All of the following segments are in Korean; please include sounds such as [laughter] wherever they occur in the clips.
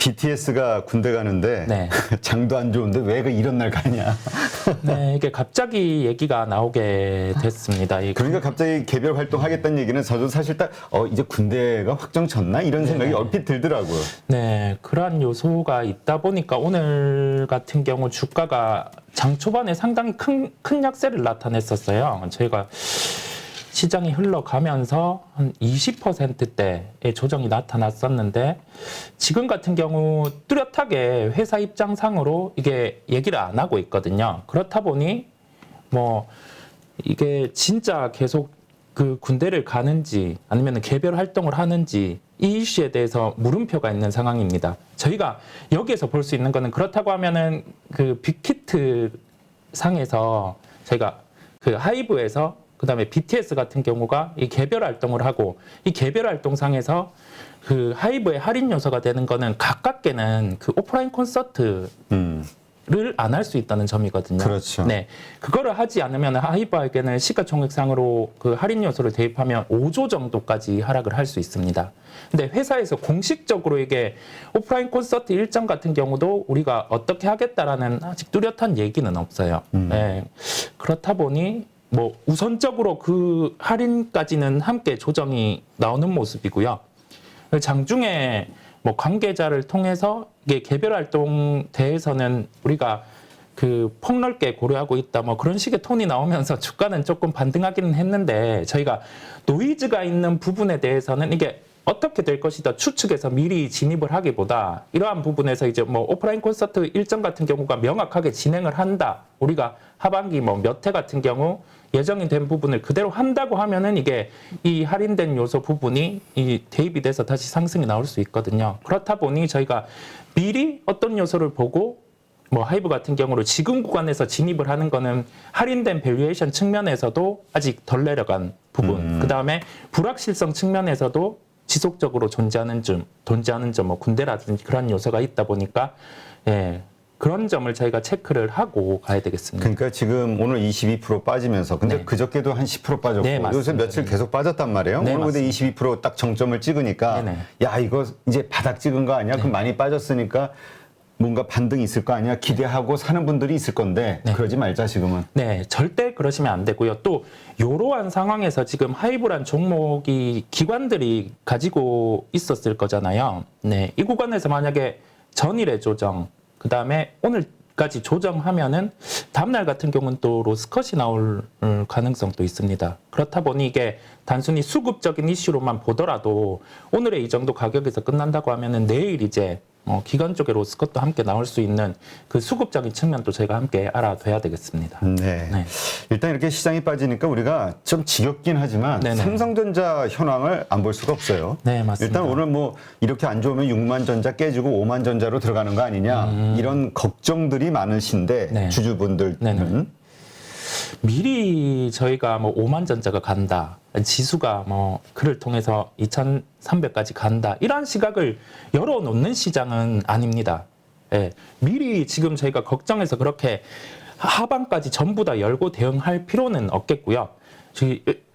BTS가 군대 가는데 네. [laughs] 장도 안 좋은데 왜 그 이런 날 가냐. [laughs] 네, 이게 갑자기 얘기가 나오게 됐습니다. 이 그러니까 갑자기 개별 활동하겠다는 얘기는 저도 사실 딱 어, 이제 군대가 확정 쳤나 이런 생각이 얼핏 들더라고요. 네, 그러한 요소가 있다 보니까 오늘 같은 경우 주가가 장 초반에 상당히 큰, 큰 약세를 나타냈었어요. 저희가 시장이 흘러가면서 한 20%대의 조정이 나타났었는데 지금 같은 경우 뚜렷하게 회사 입장상으로 이게 얘기를 안 하고 있거든요. 그렇다 보니 뭐 이게 진짜 계속 그 군대를 가는지 아니면 개별 활동을 하는지 이 이슈에 대해서 물음표가 있는 상황입니다. 저희가 여기에서 볼 수 있는 거는 그렇다고 하면은 그 빅히트 상에서 저희가 그 하이브에서 그다음에 BTS 같은 경우가 이 개별 활동을 하고 이 개별 활동상에서 그 하이브의 할인 요소가 되는 거는 가깝게는 그 오프라인 콘서트 음. 를 안 할 수 있다는 점이거든요. 그렇죠. 네, 그거를 하지 않으면 하이브에게는 시가총액상으로 그 할인 요소를 대입하면 5조 정도까지 하락을 할 수 있습니다. 근데 회사에서 공식적으로 이게 오프라인 콘서트 일정 같은 경우도 우리가 어떻게 하겠다라는 아직 뚜렷한 얘기는 없어요. 네, 그렇다 보니 뭐 우선적으로 그 할인까지는 함께 조정이 나오는 모습이고요. 장중에 뭐 관계자를 통해서 이게 개별 활동 대해서는 우리가 그 폭넓게 고려하고 있다 뭐 그런 식의 톤이 나오면서 [laughs] 주가는 조금 반등하기는 했는데 저희가 노이즈가 있는 부분에 대해서는 이게 어떻게 될 것이다 추측해서 미리 진입을 하기보다 이러한 부분에서 이제 뭐 오프라인 콘서트 일정 같은 경우가 명확하게 진행을 한다 우리가 하반기 뭐 몇 회 같은 경우 예정이 된 부분을 그대로 한다고 하면은 이게 이 할인된 요소 부분이 이 대입이 돼서 다시 상승이 나올 수 있거든요. 그렇다 보니 저희가 미리 어떤 요소를 보고 뭐 하이브 같은 경우로 지금 구간에서 진입을 하는 거는 할인된 밸류에이션 측면에서도 아직 덜 내려간 부분. 그다음에 불확실성 측면에서도 지속적으로 존재하는 점, 존재하는 점, 뭐 군대라든지 그런 요소가 있다 보니까 예. 그런 점을 저희가 체크를 하고 가야 되겠습니다. 그러니까 지금 오늘 22% 빠지면서 근데 네. 그저께도 한 10% 빠졌고 네. 요새 며칠 계속 빠졌단 말이에요. 네, 오늘 근데 22%딱 정점을 찍으니까 네 네. 야 이거 이제 바닥 찍은 거 아니야? 그럼 많이 빠졌으니까 뭔가 반등이 있을 거 아니야? 기대하고 사는 분들이 있을 건데 그러지 말자 지금은. 네, 절대 그러시면 안 되고요. 또 이러한 상황에서 지금 하이브란 종목이 기관들이 가지고 있었을 거잖아요. 네, 이 구간에서 만약에 전일의 조정, 그 다음에 오늘까지 조정하면은 다음날 같은 경우는 또 로스컷이 나올 음, 가능성도 있습니다. 그렇다 보니 이게 단순히 수급적인 이슈로만 보더라도 오늘의 이 정도 가격에서 끝난다고 하면은 내일 이제 어, 기관 쪽의 로스컷도 함께 나올 수 있는 그 수급적인 측면도 저희가 함께 알아둬야 되겠습니다. 네. 네. 일단 이렇게 시장이 빠지니까 우리가 좀 지겹긴 하지만 네네. 삼성전자 현황을 안 볼 수가 없어요. 네, 맞습니다. 일단 오늘 뭐 이렇게 안 좋으면 6만 전자 깨지고 5만 전자로 들어가는 거 아니냐 이런 걱정들이 많으신데 음. 네. 주주분들은 네네. 미리 저희가 뭐 5만 전자가 간다. 지수가 뭐 그를 통해서 2,300까지 간다. 이런 시각을 열어 놓는 시장은 아닙니다. 예. 미리 지금 저희가 걱정해서 그렇게 하반까지 전부 다 열고 대응할 필요는 없겠고요.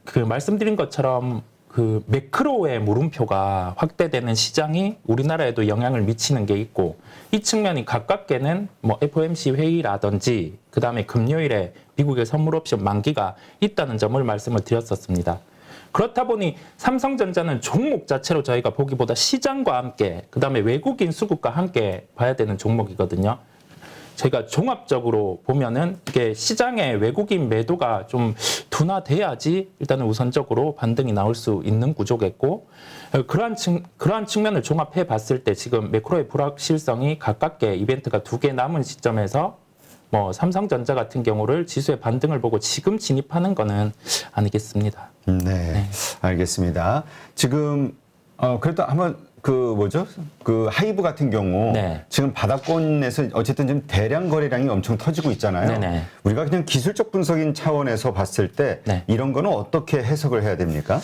그 말씀드린 것처럼 그 매크로의 물음표가 확대되는 시장이 우리나라에도 영향을 미치는 게 있고 이 측면이 가깝게는 뭐 FOMC 회의라든지 그 다음에 금요일에 미국의 선물 옵션 만기가 있다는 점을 말씀을 드렸었습니다. 그렇다 보니 삼성전자는 종목 자체로 저희가 보기보다 시장과 함께 그 다음에 외국인 수급과 함께 봐야 되는 종목이거든요. 저희가 종합적으로 보면은 이게 시장의 외국인 매도가 좀 둔화돼야지 일단은 우선적으로 반등이 나올 수 있는 구조겠고 어, 그러한 측 그러한 측면을 종합해 봤을 때 지금 매크로의 불확실성이 가깝게 이벤트가 두 개 남은 시점에서 뭐 삼성전자 같은 경우를 지수의 반등을 보고 지금 진입하는 거는 아니겠습니다. 네, 알겠습니다. 지금 어 그래도 한번 그 뭐죠? 그 하이브 같은 경우 네. 지금 바닥권에서 어쨌든 지금 대량 거래량이 엄청 터지고 있잖아요. 네네. 우리가 그냥 기술적 분석인 차원에서 봤을 때 네. 이런 거는 어떻게 해석을 해야 됩니까?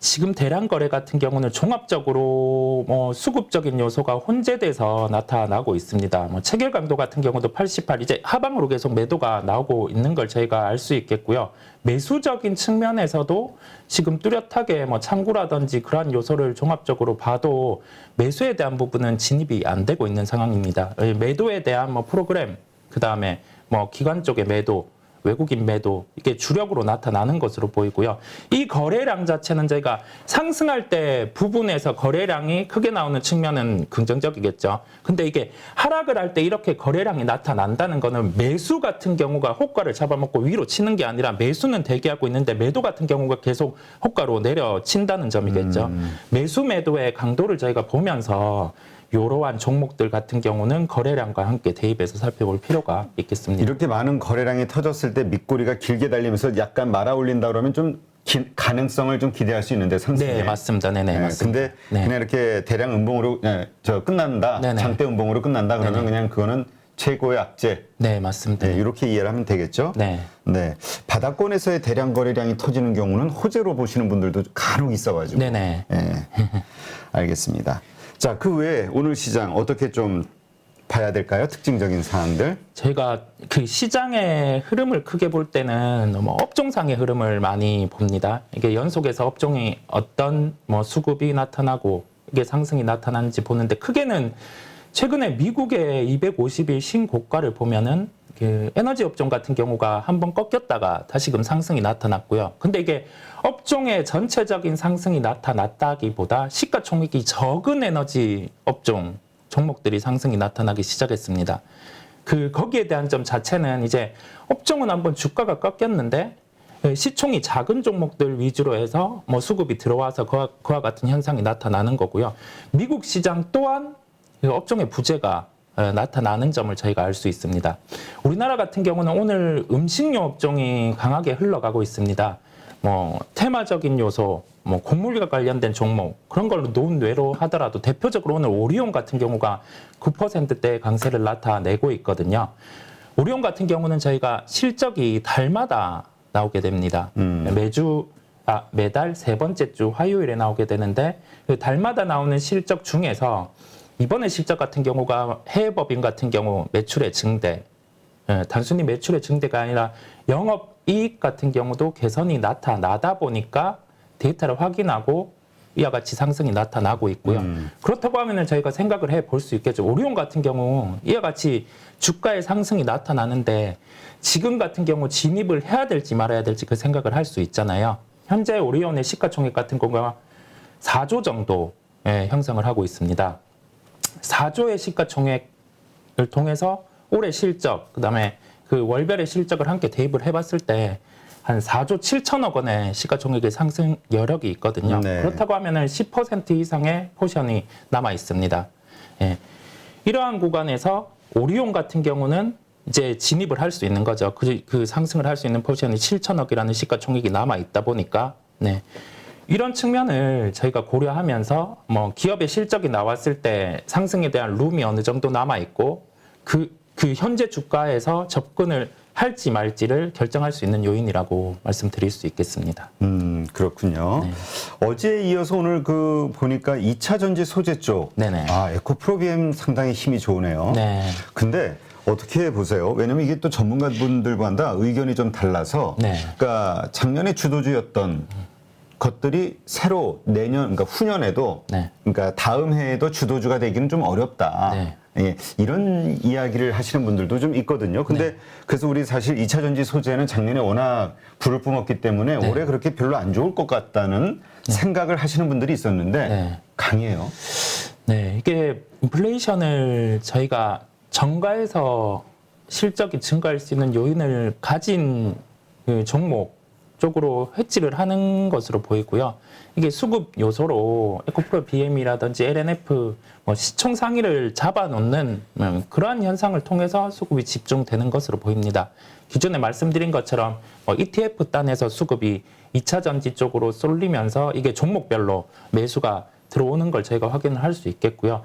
지금 대량 거래 같은 경우는 종합적으로 뭐 수급적인 요소가 혼재돼서 나타나고 있습니다. 뭐 체결 강도 같은 경우도 88 이제 하방으로 계속 매도가 나오고 있는 걸 저희가 알 수 있겠고요. 매수적인 측면에서도 지금 뚜렷하게 뭐 창구라든지 그러한 요소를 종합적으로 봐도 매수에 대한 부분은 진입이 안 되고 있는 상황입니다. 예, 매도에 대한 뭐 프로그램 그 다음에 뭐 기관 쪽의 매도 외국인 매도 이게 주력으로 나타나는 것으로 보이고요. 이 거래량 자체는 저희가 상승할 때 부분에서 거래량이 크게 나오는 측면은 긍정적이겠죠. 근데 이게 하락을 할 때 이렇게 거래량이 나타난다는 거는 매수 같은 경우가 호가를 잡아먹고 위로 치는 게 아니라 매수는 대기하고 있는데 매도 같은 경우가 계속 호가로 내려친다는 점이겠죠. 매수 매도의 강도를 저희가 보면서 이러한 종목들 같은 경우는 거래량과 함께 대입해서 살펴볼 필요가 있겠습니다. 이렇게 많은 거래량이 터졌을 때 밑꼬리가 길게 달리면서 약간 말아 올린다 그러면 좀 기- 가능성을 좀 기대할 수 있는데 상승에. 네, 맞습니다. 네네, 네, 맞습니다. 근데 네. 그냥 이렇게 대량 음봉으로 네, 저 끝난다. 네네. 장대 음봉으로 끝난다 그러면 그냥 그거는 최고의 악재. 네, 맞습니다. 네, 이렇게 이해를 하면 되겠죠? 네. 네. 바닥권에서의 대량 거래량이 터지는 경우는 호재로 보시는 분들도 간혹 있어가지고. 네네. 예. [laughs] 알겠습니다. 자, 그 외에 오늘 시장 어떻게 좀 봐야 될까요? 특징적인 사항들. 저희가 그 시장의 흐름을 크게 볼 때는 뭐 업종상의 흐름을 많이 봅니다. 이게 연속해서 업종이 어떤 뭐 수급이 나타나고 이게 상승이 나타나는지 보는데 크게는 최근에 미국의 250일 신고가를 보면은 그 에너지 업종 같은 경우가 한번 꺾였다가 다시금 상승이 나타났고요. 근데 이게 업종의 전체적인 상승이 나타났다기보다 시가총액이 적은 에너지 업종 종목들이 상승이 나타나기 시작했습니다. 그 거기에 대한 점 자체는 이제 업종은 한번 주가가 꺾였는데 예, 시총이 작은 종목들 위주로 해서 뭐 수급이 들어와서 그와, 그와 같은 현상이 나타나는 거고요. 미국 시장 또한 그 업종의 부재가 어, 나타나는 점을 저희가 알 수 있습니다. 우리나라 같은 경우는 오늘 음식료 업종이 강하게 흘러가고 있습니다. 뭐 테마적인 요소, 뭐 곡물과 관련된 종목 그런 걸로 논외로 하더라도 대표적으로 오늘 오리온 같은 경우가 9%대 강세를 나타내고 있거든요. 오리온 같은 경우는 저희가 실적이 달마다 나오게 됩니다. 매주 아, 매달 세 번째 주 화요일에 나오게 되는데 그 달마다 나오는 실적 중에서 이번에 실적 같은 경우가 해외 법인 같은 경우 매출의 증대, 예, 단순히 매출의 증대가 아니라 영업 이익 같은 경우도 개선이 나타나다 보니까 데이터를 확인하고 이와 같이 상승이 나타나고 있고요. 그렇다고 하면은 저희가 생각을 해 볼 수 있겠죠. 오리온 같은 경우 이와 같이 주가의 상승이 나타나는데 지금 같은 경우 진입을 해야 될지 말아야 될지 그 생각을 할 수 있잖아요. 현재 오리온의 시가총액 같은 경우가 4조 정도 예, 형성을 하고 있습니다. 4조의 시가총액을 통해서 올해 실적, 그다음에 그 월별의 실적을 함께 대입을 해봤을 때 한 4조 7천억 원의 시가총액의 상승 여력이 있거든요. 네. 그렇다고 하면은 10% 이상의 포션이 남아 있습니다. 예. 이러한 구간에서 오리온 같은 경우는 이제 진입을 할 수 있는 거죠. 그, 그 상승을 할 수 있는 포션이 7천억이라는 시가총액이 남아 있다 보니까 네. 이런 측면을 저희가 고려하면서 뭐 기업의 실적이 나왔을 때 상승에 대한 룸이 어느 정도 남아 있고 그, 그 현재 주가에서 접근을 할지 말지를 결정할 수 있는 요인이라고 말씀드릴 수 있겠습니다. 음, 그렇군요. 네. 어제에 이어서 오늘 그 보니까 2차 전지 소재 쪽. 네네. 아, 에코프로비엠 상당히 힘이 좋으네요. 네. 근데 어떻게 보세요? 왜냐면 이게 또 전문가분들마다 의견이 좀 달라서 네. 그러니까 작년에 주도주였던 것들이 새로 내년 그러니까 후년에도 네. 그러니까 다음 해에도 주도주가 되기는 좀 어렵다. 네. 예, 이런 이야기를 하시는 분들도 좀 있거든요. 근데 네. 그래서 우리 사실 2차 전지 소재는 작년에 워낙 불을 뿜었기 때문에 네. 올해 그렇게 별로 안 좋을 것 같다는 생각을 하시는 분들이 있었는데 네. 강해요. 네, 이게 인플레이션을 저희가 정가에서 실적이 증가할 수 있는 요인을 가진 그 종목 쪽으로 해지를 하는 것으로 보이고요. 이게 수급 요소로 에코프로 BM이라든지 LNF 뭐 시총 상위를 잡아놓는 음, 그러한 현상을 통해서 수급이 집중되는 것으로 보입니다. 기존에 말씀드린 것처럼 뭐 ETF 단에서 수급이 2차 전지 쪽으로 쏠리면서 이게 종목별로 매수가 들어오는 걸 저희가 확인을 할 수 있겠고요.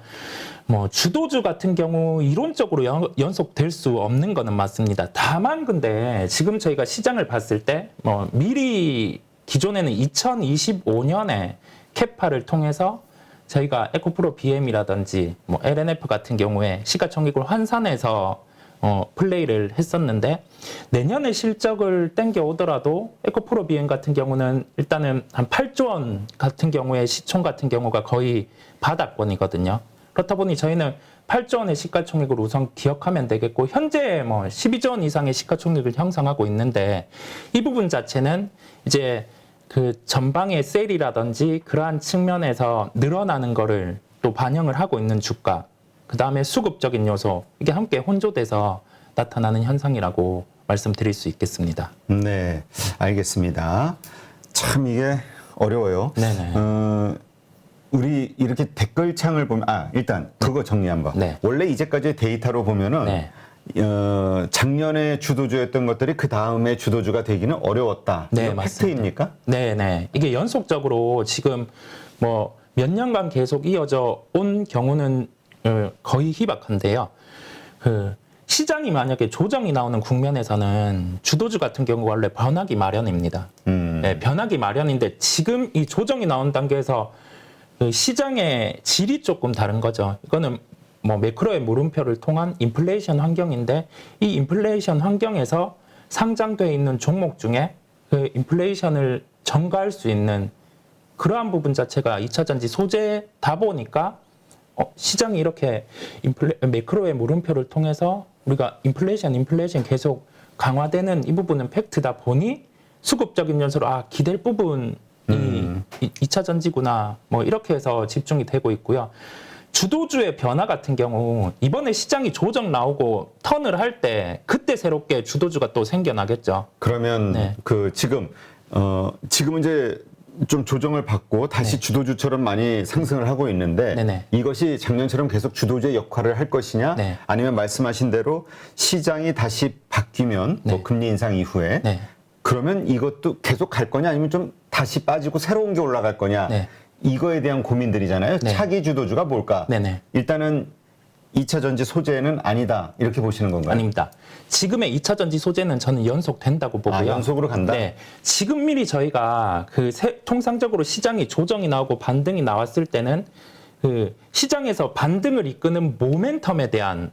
뭐 주도주 같은 경우 이론적으로 연, 연속될 수 없는 거는 맞습니다. 다만 근데 지금 저희가 시장을 봤을 때 뭐 미리 기존에는 2025년에 캐파를 통해서 저희가 에코프로 BM이라든지 뭐 LNF 같은 경우에 시가총액을 환산해서 어, 플레이를 했었는데 내년에 실적을 땡겨 오더라도 에코프로 비행 같은 경우는 일단은 한 8조 원 같은 경우에 시총 같은 경우가 거의 바닥권이거든요. 그렇다 보니 저희는 8조 원의 시가총액을 우선 기억하면 되겠고 현재 뭐 12조 원 이상의 시가총액을 형성하고 있는데 이 부분 자체는 이제 그 전방의 세일이라든지 그러한 측면에서 늘어나는 거를 또 반영을 하고 있는 주가 그 다음에 수급적인 요소 이게 함께 혼조돼서 나타나는 현상이라고 말씀드릴 수 있겠습니다. 네, 알겠습니다. 참 이게 어려워요. 네네. 어, 우리 이렇게 댓글창을 보면 아 일단 그거 정리 한번. 네. 원래 이제까지의 데이터로 보면은 네. 어, 작년에 주도주였던 것들이 그 다음에 주도주가 되기는 어려웠다. 네, 맞습니다. 팩트입니까? 네 네. 이게 연속적으로 지금 뭐 몇 년간 계속 이어져 온 경우는 어, 거의 희박한데요. 그 시장이 만약에 조정이 나오는 국면에서는 주도주 같은 경우가 원래 변하기 마련입니다. 음. 네, 변하기 마련인데 지금 이 조정이 나온 단계에서 그 시장의 질이 조금 다른 거죠. 이거는 뭐 매크로의 물음표를 통한 인플레이션 환경인데 이 인플레이션 환경에서 상장돼 있는 종목 중에 그 인플레이션을 전가할 수 있는 그러한 부분 자체가 2차 전지 소재다 보니까 어, 시장이 이렇게 인플레, 매크로의 물음표를 통해서 우리가 인플레이션, 인플레이션 계속 강화되는 이 부분은 팩트다 보니 수급적인 요소로 아 기댈 부분이 음. 이 2차 전지구나 뭐 이렇게 해서 집중이 되고 있고요. 주도주의 변화 같은 경우 이번에 시장이 조정 나오고 턴을 할 때 그때 새롭게 주도주가 또 생겨나겠죠. 그러면 네. 그 지금 어 지금은 이제 좀 조정을 받고 다시 네. 주도주처럼 많이 상승을 하고 있는데 네네. 이것이 작년처럼 계속 주도주의 역할을 할 것이냐 네. 아니면 말씀하신 대로 시장이 다시 바뀌면 뭐 네. 금리 인상 이후에 네. 그러면 이것도 계속 갈 거냐 아니면 좀 다시 빠지고 새로운 게 올라갈 거냐 네. 이거에 대한 고민들이잖아요. 네. 차기 주도주가 뭘까? 네네. 일단은 2차 전지 소재는 아니다 이렇게 보시는 건가요? 아닙니다. 지금의 2차 전지 소재는 저는 연속된다고 보고요. 아, 연속으로 간다? 네. 지금 미리 저희가 그 세- 통상적으로 시장이 조정이 나오고 반등이 나왔을 때는 그 시장에서 반등을 이끄는 모멘텀에 대한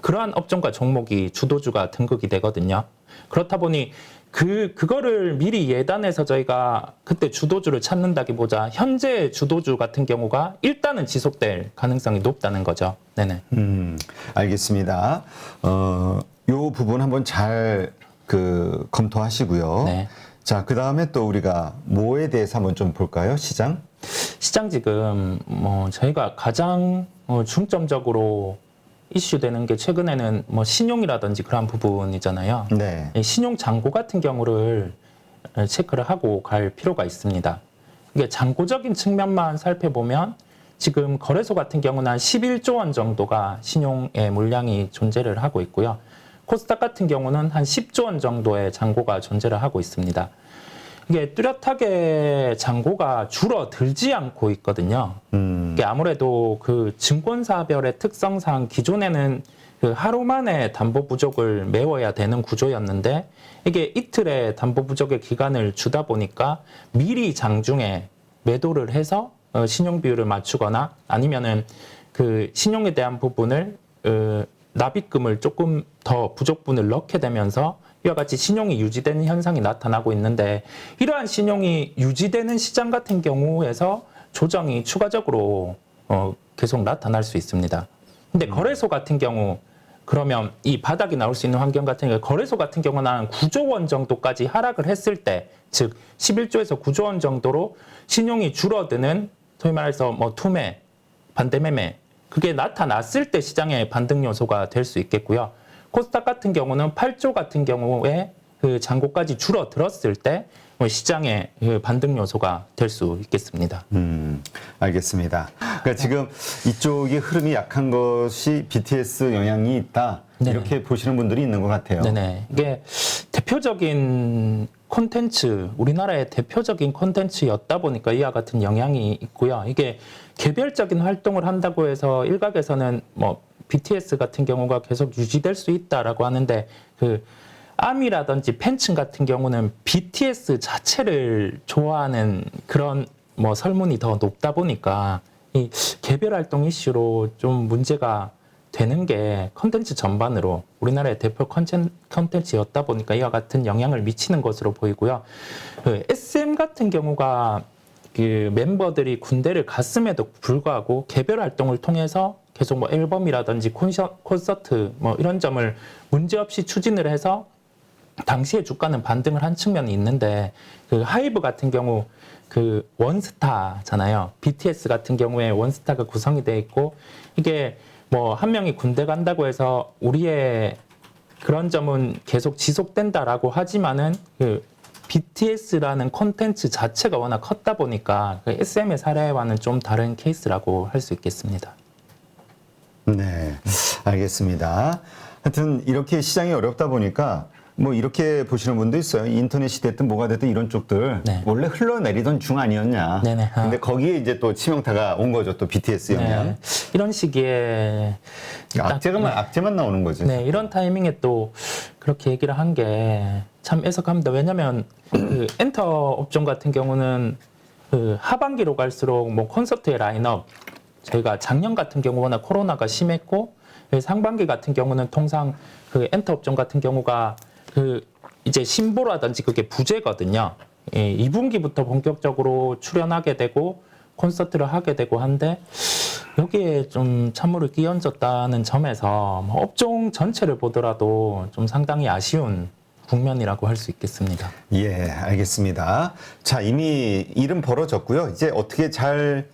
그러한 업종과 종목이 주도주가 등극이 되거든요. 그렇다 보니 그 그거를 미리 예단해서 저희가 그때 주도주를 찾는다기보다 현재 주도주 같은 경우가 일단은 지속될 가능성이 높다는 거죠. 네네. 음, 알겠습니다. 어, 요 부분 한번 잘 그 검토하시고요. 네. 자, 그 다음에 또 우리가 뭐에 대해서 한번 좀 볼까요? 시장? 시장 지금 뭐 저희가 가장 어, 중점적으로 이슈되는 게 최근에는 뭐 신용이라든지 그런 부분이잖아요. 네. 이 신용 잔고 같은 경우를 어, 체크를 하고 갈 필요가 있습니다. 이게 잔고적인 측면만 살펴보면 지금 거래소 같은 경우는 한 11조 원 정도가 신용의 물량이 존재를 하고 있고요. 코스닥 같은 경우는 한 10조 원 정도의 잔고가 존재를 하고 있습니다. 이게 뚜렷하게 잔고가 줄어들지 않고 있거든요. 음, 이 게 아무래도 그 증권사별의 특성상 기존에는 그 하루 만에 담보 부족을 메워야 되는 구조였는데 이게 이틀의 담보 부족의 기간을 주다 보니까 미리 장중에 매도를 해서 어, 신용 비율을 맞추거나 아니면은 그 신용에 대한 부분을 어, 납입금을 조금 더 부족분을 넣게 되면서 이와 같이 신용이 유지되는 현상이 나타나고 있는데 이러한 신용이 유지되는 시장 같은 경우에서 조정이 추가적으로 어, 계속 나타날 수 있습니다. 근데 거래소 같은 경우 그러면 이 바닥이 나올 수 있는 환경 같은 경우 거래소 같은 경우는 한 9조 원 정도까지 하락을 했을 때, 즉 11조에서 9조 원 정도로 신용이 줄어드는 소위 말해서 뭐 투매, 반대매매 그게 나타났을 때 시장의 반등 요소가 될 수 있겠고요. 코스닥 같은 경우는 8조 같은 경우에 그 잔고까지 줄어들었을 때뭐 시장의 그 반등 요소가 될 수 있겠습니다. 음, 알겠습니다. 그러니까 지금 이쪽이 흐름이 약한 것이 BTS 영향이 있다. 네네. 이렇게 보시는 분들이 있는 것 같아요. 네네. 이게 대표적인 콘텐츠, 우리나라의 대표적인 콘텐츠였다 보니까 이와 같은 영향이 있고요. 이게 개별적인 활동을 한다고 해서 일각에서는 뭐 BTS 같은 경우가 계속 유지될 수 있다라고 하는데 그 아미라든지 팬층 같은 경우는 BTS 자체를 좋아하는 그런 뭐 설문이 더 높다 보니까 이 개별 활동 이슈로 좀 문제가 되는 게 컨텐츠 전반으로 우리나라의 대표 컨텐- 컨텐츠였다 보니까 이와 같은 영향을 미치는 것으로 보이고요. 그 SM 같은 경우가 그 멤버들이 군대를 갔음에도 불구하고 개별 활동을 통해서 계속 뭐 앨범이라든지 콘서트 뭐 이런 점을 문제없이 추진을 해서 당시에 주가는 반등을 한 측면이 있는데 그 하이브 같은 경우 그 원스타잖아요. BTS 같은 경우에 원스타가 구성이 돼 있고 이게 뭐 한 명이 군대 간다고 해서 우리의 그런 점은 계속 지속된다라고 하지만은 그 BTS라는 콘텐츠 자체가 워낙 컸다 보니까 그 SM의 사례와는 좀 다른 케이스라고 할 수 있겠습니다. 네, 알겠습니다. 하여튼 이렇게 시장이 어렵다 보니까 뭐 이렇게 보시는 분도 있어요. 인터넷이 됐든 뭐가 됐든 이런 쪽들 네. 원래 흘러내리던 중 아니었냐. 네네. 아. 근데 거기에 이제 또 치명타가 온 거죠. 또 BTS 영향. 네. 이런 시기에 딱- 악재만 악재만 나오는 거지. 네, 이런 타이밍에 또 그렇게 얘기를 한 게 참 애석합니다. 왜냐하면 그 엔터 업종 같은 경우는 그 하반기로 갈수록 뭐 콘서트의 라인업 저희가 작년 같은 경우 워낙 코로나가 심했고 그 상반기 같은 경우는 통상 그 엔터 업종 같은 경우가 그 이제 신보라든지 그게 부재거든요. 예, 2분기부터 본격적으로 출연하게 되고 콘서트를 하게 되고 한데 여기에 좀 찬물을 끼얹었다는 점에서 뭐 업종 전체를 보더라도 좀 상당히 아쉬운 국면이라고 할 수 있겠습니다. 예, 알겠습니다. 자, 이미 일은 벌어졌고요. 이제 어떻게 잘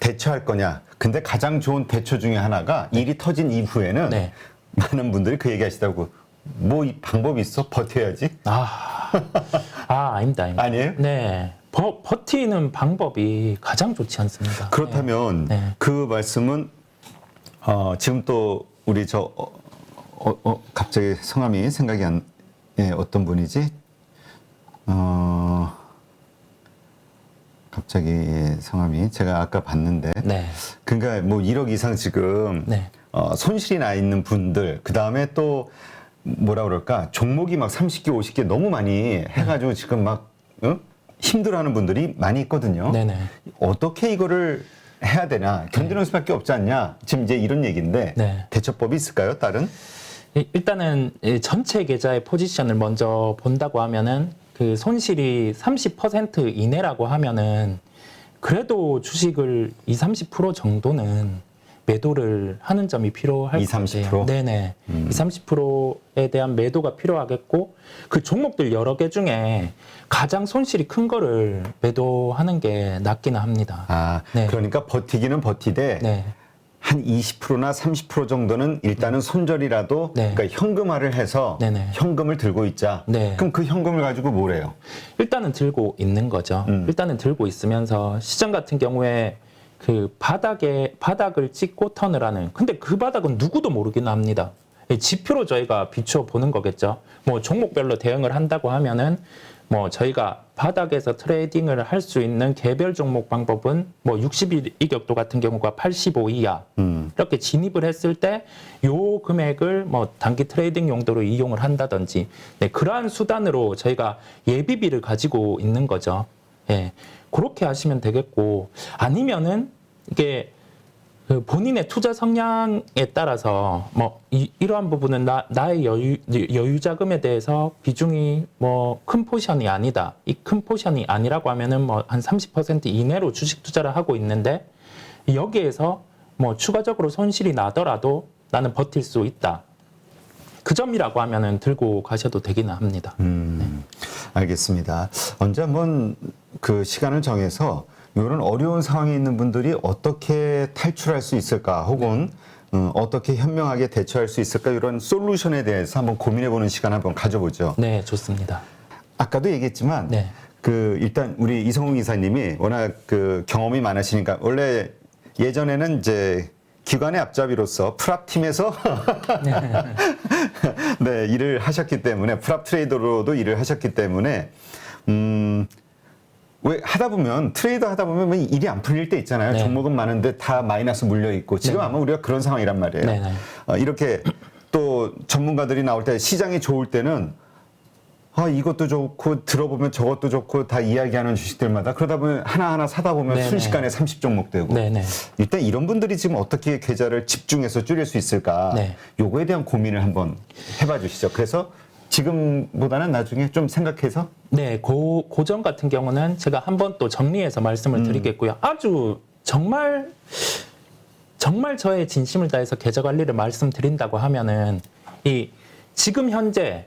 대처할 거냐. 근데 가장 좋은 대처 중에 하나가 일이 터진 이후에는 네. 많은 분들이 그 얘기 하시다고 뭐이 방법이 있어? 버텨야지? 아, [laughs] 아 아닙니다, 아닙니다. 아니에요? 네, 버, 버티는 방법이 가장 좋지 않습니다. 그렇다면 네. 네. 그 말씀은 어, 지금 또 우리 저 어, 어, 어, 갑자기 성함이 생각이 안 예, 어떤 분이지? 어 갑자기 예, 성함이 제가 아까 봤는데 네, 그러니까 뭐 1억 이상 지금 네. 어, 손실이 나 있는 분들 그 다음에 또 뭐라 그럴까 종목이 막 30개 50개 너무 많이 해가지고 지금 막 어? 힘들어하는 분들이 많이 있거든요. 네네. 어떻게 이거를 해야 되나 견디는 수밖에 없지 않냐 지금 이제 이런 얘기인데 네. 대처법이 있을까요? 다른? 이- 일단은 이 전체 계좌의 포지션을 먼저 본다고 하면은 그 손실이 30% 이내라고 하면은 그래도 주식을 2, 30% 정도는 매도를 하는 점이 필요할 20, 것 30%? 같아요. 네네. 음. 2, 30%에 대한 매도가 필요하겠고 그 종목들 여러 개 중에 가장 손실이 큰 거를 매도하는 게 낫기는 합니다. 아 네. 그러니까 버티기는 버티되 네. 한 20%나 30% 정도는 일단은 손절이라도 네. 그러니까 현금화를 해서 네네. 현금을 들고 있자. 네. 그럼 그 현금을 가지고 뭘 해요? 일단은 들고 있는 거죠. 음. 일단은 들고 있으면서 시장 같은 경우에 그 바닥에 바닥을 찍고 턴을 하는. 근데 그 바닥은 누구도 모르긴 합니다. 이 지표로 저희가 비추어 보는 거겠죠. 뭐 종목별로 대응을 한다고 하면은 뭐 저희가 바닥에서 트레이딩을 할 수 있는 개별 종목 방법은 뭐 60일 이격도 같은 경우가 85 이하 음. 이렇게 진입을 했을 때 요 금액을 뭐 단기 트레이딩 용도로 이용을 한다든지 네, 그러한 수단으로 저희가 예비비를 가지고 있는 거죠. 예. 그렇게 하시면 되겠고 아니면은 이게 그 본인의 투자 성향에 따라서 뭐 이, 이러한 부분은 나, 나의 여유, 여유 자금에 대해서 비중이 뭐 큰 포션이 아니다. 이 큰 포션이 아니라고 하면은 뭐 한 30% 이내로 주식 투자를 하고 있는데 여기에서 뭐 추가적으로 손실이 나더라도 나는 버틸 수 있다. 그 점이라고 하면은 들고 가셔도 되기는 합니다. 음, 알겠습니다. 언제 한번 그 시간을 정해서 이런 어려운 상황에 있는 분들이 어떻게 탈출할 수 있을까 혹은 어, 어떻게 현명하게 대처할 수 있을까 이런 솔루션에 대해서 한번 고민해보는 시간 한번 가져보죠. 네, 좋습니다. 아까도 얘기했지만 네. 그 일단 우리 이성웅 이사님이 워낙 그 경험이 많으시니까 원래 예전에는 이제 기관의 앞잡이로서 프랍 팀에서 [laughs] 네 일을 하셨기 때문에 프랍 트레이더로도 일을 하셨기 때문에 음. 왜 하다 보면 트레이더 하다 보면 왜 일이 안 풀릴 때 있잖아요. 네. 종목은 많은데 다 마이너스 물려 있고 지금 아마 우리가 그런 상황이란 말이에요. 네, 네. 어, 이렇게 또 전문가들이 나올 때 시장이 좋을 때는 아 이것도 좋고 들어보면 저것도 좋고 다 이야기하는 주식들마다 그러다 보면 하나하나 사다 보면 네네. 순식간에 30종목 되고 네네. 일단 이런 분들이 지금 어떻게 계좌를 집중해서 줄일 수 있을까 네. 요거에 대한 고민을 한번 해봐 주시죠. 그래서 지금보다는 나중에 좀 생각해서 네, 고, 고점 같은 경우는 제가 한번 또 정리해서 말씀을 드리겠고요. 아주 정말 정말 저의 진심을 다해서 계좌 관리를 말씀드린다고 하면은 이 지금 현재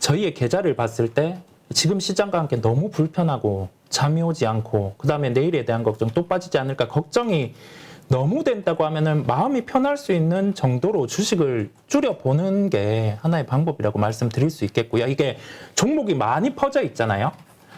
저희의 계좌를 봤을 때 지금 시장과 함께 너무 불편하고 잠이 오지 않고 그 다음에 내일에 대한 걱정 또 빠지지 않을까 걱정이 너무 된다고 하면은 마음이 편할 수 있는 정도로 주식을 줄여 보는 게 하나의 방법이라고 말씀드릴 수 있겠고요. 이게 종목이 많이 퍼져 있잖아요.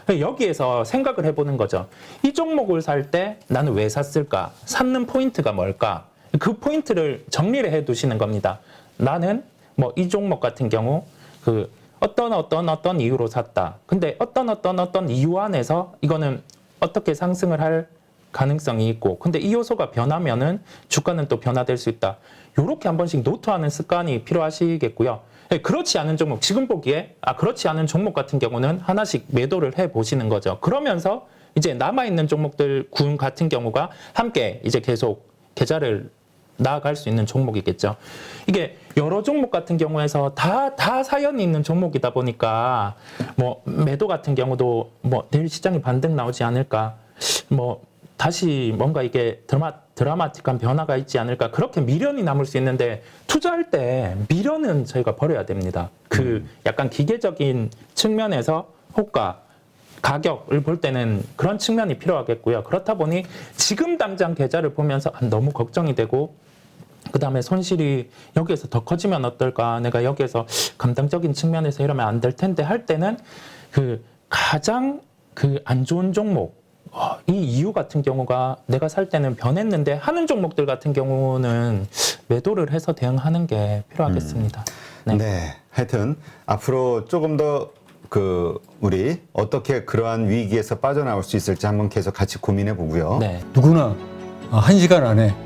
여기에서 생각을 해보는 거죠. 이 종목을 살 때 나는 왜 샀을까? 샀는 포인트가 뭘까? 그 포인트를 정리를 해 두시는 겁니다. 나는 뭐 이 종목 같은 경우 그 어떤 어떤 어떤 이유로 샀다. 근데 어떤 어떤 어떤 이유 안에서 이거는 어떻게 상승을 할 가능성이 있고 근데 이 요소가 변하면은 주가는 또 변화될 수 있다. 요렇게 한 번씩 노트하는 습관이 필요하시겠고요. 예, 그렇지 않은 종목 지금 보기에 아 그렇지 않은 종목 같은 경우는 하나씩 매도를 해 보시는 거죠. 그러면서 이제 남아 있는 종목들 군 같은 경우가 함께 이제 계속 계좌를 나아갈 수 있는 종목이겠죠. 이게 여러 종목 같은 경우에서 다, 다 사연이 있는 종목이다 보니까 뭐 매도 같은 경우도 뭐 내일 시장이 반등 나오지 않을까 뭐 다시 뭔가 이게 드라마, 드라마틱한 변화가 있지 않을까 그렇게 미련이 남을 수 있는데 투자할 때 미련은 저희가 버려야 됩니다. 그 약간 기계적인 측면에서 호가 가격을 볼 때는 그런 측면이 필요하겠고요. 그렇다 보니 지금 당장 계좌를 보면서 아, 너무 걱정이 되고 그 다음에 손실이 여기에서 더 커지면 어떨까? 내가 여기에서 감당적인 측면에서 이러면 안 될 텐데 할 때는 그 가장 그 안 좋은 종목 어, 이 이유 같은 경우가 내가 살 때는 변했는데 하는 종목들 같은 경우는 매도를 해서 대응하는 게 필요하겠습니다. 네. 네. 하여튼 앞으로 조금 더 그 우리 어떻게 그러한 위기에서 빠져나올 수 있을지 한번 계속 같이 고민해 보고요. 네. 누구나 어, 한 시간 안에